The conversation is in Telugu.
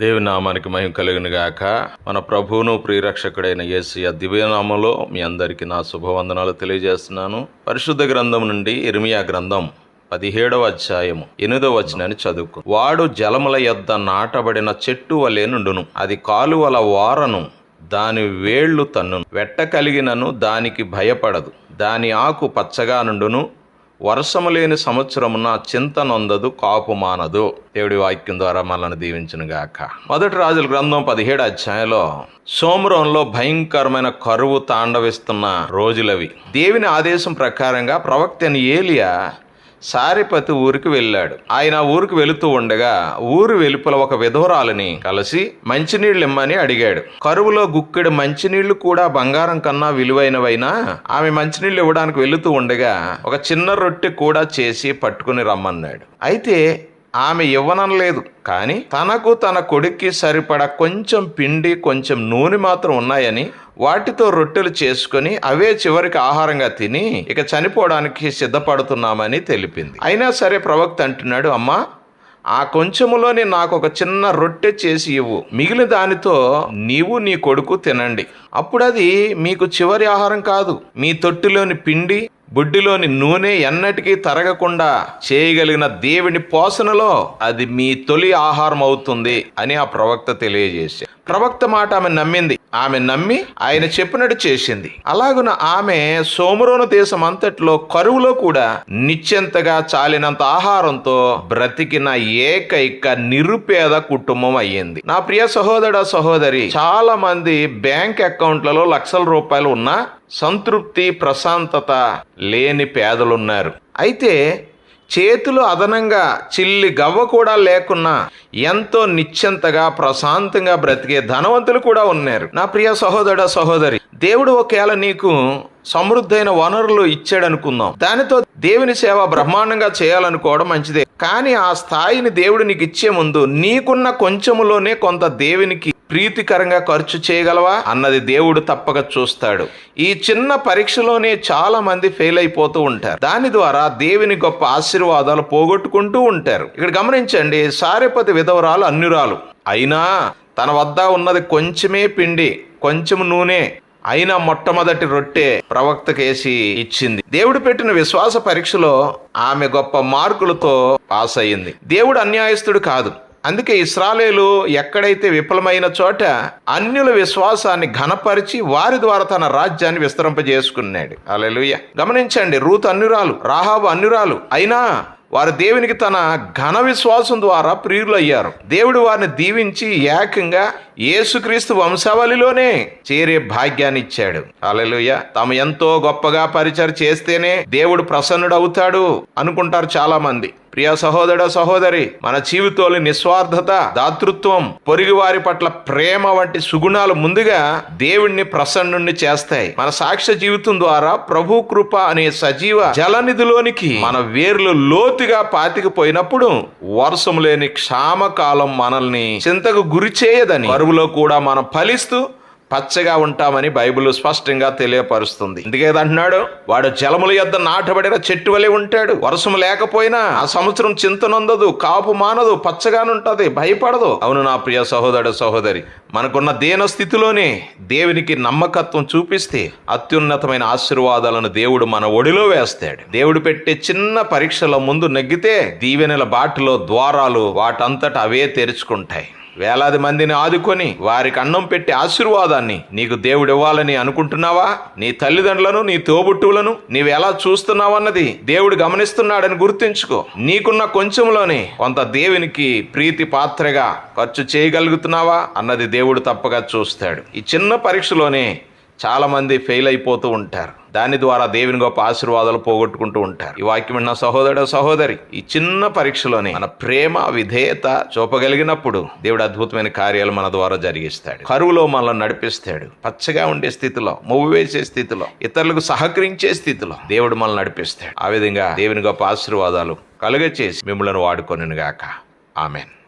దేవుని నామానికి మహిమ గాక మన ప్రభువును ప్రియరక్షకుడైన యేసయ్య దివ్యనామంలో మీ అందరికీ నా శుభవందనాలు తెలియజేస్తున్నాను. పరిశుద్ధ గ్రంథం నుండి ఇర్మియా గ్రంథం పదిహేడవ అధ్యాయము ఎనిమిదవ వచనాన్ని చదువుకో. వాడు జలముల యొద్ద నాటబడిన చెట్టు వలె నుండును. అది కాలువల వారను దాని వేళ్ళు తన్నును. వెట్ట కలిగినను దానికి భయపడదు. దాని ఆకు పచ్చగా నుండును. వర్షము లేని సంవత్సరమున చింత నొందదు కాపు మానదు. దేవుడి వాక్యం ద్వారా మనల్ని దీవించిన గాక. మొదటి రాజుల గ్రంథం పదిహేడు అధ్యాయంలో సోమరంలో భయంకరమైన కరువు తాండవిస్తున్న రోజులవి. దేవుని ఆదేశం ప్రకారంగా ప్రవక్తని ఏలియా సారిపతి ఊరికి వెళ్ళాడు. ఆయన ఊరికి వెళుతూ ఉండగా ఊరు వెలుపల ఒక విధవరాలని కలిసి మంచినీళ్ళు ఇమ్మని అడిగాడు. కరువులో గుక్కెడు మంచినీళ్ళు కూడా బంగారం కన్నా విలువైనవైనా ఆమె మంచినీళ్ళు ఇవ్వడానికి వెళుతూ ఉండగా ఒక చిన్న రొట్టె కూడా చేసి పట్టుకుని రమ్మన్నాడు. అయితే ఆమె ఇవ్వనలేదు కానీ తనకు తన కొడుక్కి సరిపడా కొంచెం పిండి కొంచెం నూనె మాత్రం ఉన్నాయని వాటితో రొట్టెలు చేసుకొని అవే చివరికి ఆహారంగా తిని ఇక చనిపోవడానికి సిద్ధపడుతున్నామని తెలిపింది. అయినా సరే ప్రవక్త అంటున్నాడు అమ్మా ఆ కొంచెములోని నాకు ఒక చిన్న రొట్టె చేసి ఇవ్వు. మిగిలిన దానితో నీవు నీ కొడుకు తినండి. అప్పుడు అది మీకు చివరి ఆహారం కాదు. మీ తొట్టిలోని పిండి బుడ్డిలోని నూనె ఎన్నటికీ తరగకుండా చేయగలిగిన దేవుని పోషణలో అది మీ తొలి ఆహారం అవుతుంది అని ఆ ప్రవక్త తెలియజేసి ప్రవక్త మాట ఆమె నమ్మింది. ఆమె నమ్మి ఆయన చెప్పినట్టు చేసింది. అలాగున ఆమె సోమరోను దేశం అంతట్లో కరువులో కూడా నిశ్చింతగా చాలినంత ఆహారంతో బ్రతికిన ఏకైక నిరుపేద కుటుంబం అయ్యింది. నా ప్రియ సహోదర సహోదరి చాలా మంది బ్యాంక్ అకౌంట్లలో లక్షల రూపాయలు ఉన్నా సంతృప్తి ప్రశాంతత లేని పేదలున్నారు. అయితే చేతులు అదనంగా చిల్లి గవ్వ కూడా లేకున్నా ఎంతో నిశ్చంతగా ప్రశాంతంగా బ్రతికే ధనవంతులు కూడా ఉన్నారు. నా ప్రియ సహోదర సహోదరి దేవుడు ఒకవేళ నీకు సమృద్ధైన వనరులు ఇచ్చాడు అనుకుందాం దానితో దేవుని సేవ బ్రహ్మాండంగా చేయాలనుకోవడం మంచిదే. కానీ ఆ స్థాయిని దేవుడు నీకు ఇచ్చే ముందు నీకున్న కొంచెములోనే కొంత దేవునికి ప్రీతికరంగా ఖర్చు చేయగలవా? అన్నది దేవుడు తప్పక చూస్తాడు. ఈ చిన్న పరీక్షలోనే చాలా మంది ఫెయిల్ అయిపోతూ ఉంటారు. దాని ద్వారా దేవుని గొప్ప ఆశీర్వాదాలు పోగొట్టుకుంటూ ఉంటారు. ఇక్కడ గమనించండి సారిపతి విధవరాలు అన్యురాలు. అయినా తన వద్ద ఉన్నది కొంచెమే పిండి కొంచెం నూనె అయినా మొట్టమొదటి రొట్టె ప్రవక్తకేసి ఇచ్చింది. దేవుడు పెట్టిన విశ్వాస పరీక్షలో ఆమె గొప్ప మార్కులతో పాస్ అయ్యింది దేవుడు అన్యాయస్తుడు కాదు. అందుకే ఇస్రాలేలు ఎక్కడైతే విఫలమైన చోట అన్యుల విశ్వాసాన్ని ఘనపరిచి వారి ద్వారా తన రాజ్యాన్ని విస్తరింపజేసుకున్నాడు. అలెలుయ గమనించండి రూత్ అన్యురాలు రాహాబు అన్యురాలు. అయినా వారు దేవునికి తన ఘన విశ్వాసం ద్వారా ప్రియులయ్యారు. దేవుడు వారిని దీవించి ఏకంగా యేసుక్రీస్తు వంశావళిలోనే చేరే భాగ్యాన్ని ఇచ్చాడు. అలెలుయ తాము ఎంతో గొప్పగా పరిచయం చేస్తేనే దేవుడు ప్రసన్నుడు అవుతాడు అనుకుంటారు చాలా మంది ప్రియ సహోదర సహోదరి మన జీవితంలో నిస్వార్థత దాతృత్వం పొరుగువారి పట్ల ప్రేమ వంటి సుగుణాలు ముందుగా దేవుణ్ణి ప్రసన్నుణ్ణి చేస్తాయి. మన సాక్ష్య జీవితం ద్వారా ప్రభు కృప అనే సజీవ జలనిధిలోనికి మన వేర్లు లోతుగా పాతికిపోయినప్పుడు వర్షం లేని క్షామకాలం మనల్ని చింతకు గురి చేయదని కరువులో కూడా మనం ఫలిస్తూ పచ్చగా ఉంటామని బైబిల్ స్పష్టంగా తెలియపరుస్తుంది. ఎందుకేదంటున్నాడు వాడు జలముల యొద్ద నాటబడిన చెట్టు వలె ఉంటాడు. వర్షం లేకపోయినా ఆ సంవత్సరం చింతనొందదు కాపు మానదు పచ్చగానుంటది భయపడదు. అవును నా ప్రియ సహోదరు సహోదరి మనకున్న దేన స్థితిలోనే దేవునికి నమ్మకత్వం చూపిస్తే అత్యున్నతమైన ఆశీర్వాదాలను దేవుడు మన ఒడిలో వేస్తాడు. దేవుడు పెట్టే చిన్న పరీక్షల ముందు నెగ్గితే దీవెనల బాటలో ద్వారాలు వాటంతట అవే తెరుచుకుంటాయి. వేలాది మందిని ఆదుకొని వారికి అన్నం పెట్టి ఆశీర్వాదాన్ని నీకు దేవుడు ఇవ్వాలని అనుకుంటున్నావా? నీ తల్లిదండ్రులను నీ తోబుట్టువులను నీవు ఎలా చూస్తున్నావన్నది దేవుడు గమనిస్తున్నాడని గుర్తుంచుకో. నీకున్న కొంచెంలోనే కొంత దేవునికి ప్రీతి పాత్రగా ఖర్చు చేయగలుగుతున్నావా? అన్నది దేవుడు తప్పగా చూస్తాడు. ఈ చిన్న పరీక్షలోనే చాలామంది ఫెయిల్ అయిపోతూ ఉంటారు. దాని ద్వారా దేవుని గొప్ప ఆశీర్వాదాలు పోగొట్టుకుంటూ ఉంటారు. ఈ వాక్యం విన్న సహోదరుడు సహోదరి ఈ చిన్న పరీక్షలోనే మన ప్రేమ విధేయత చూపగలిగినప్పుడు దేవుడు అద్భుతమైన కార్యాలు మన ద్వారా జరిగిస్తాడు. కరువులో మనల్ని నడిపిస్తాడు. పచ్చగా ఉండే స్థితిలో మొవ్వు వేసే స్థితిలో ఇతరులకు సహకరించే స్థితిలో దేవుడు మనల్ని నడిపిస్తాడు. ఆ విధంగా దేవుని గొప్ప ఆశీర్వాదాలు కలుగచేసి మిమ్మల్ని వాడుకొనిగాక ఆమెన్.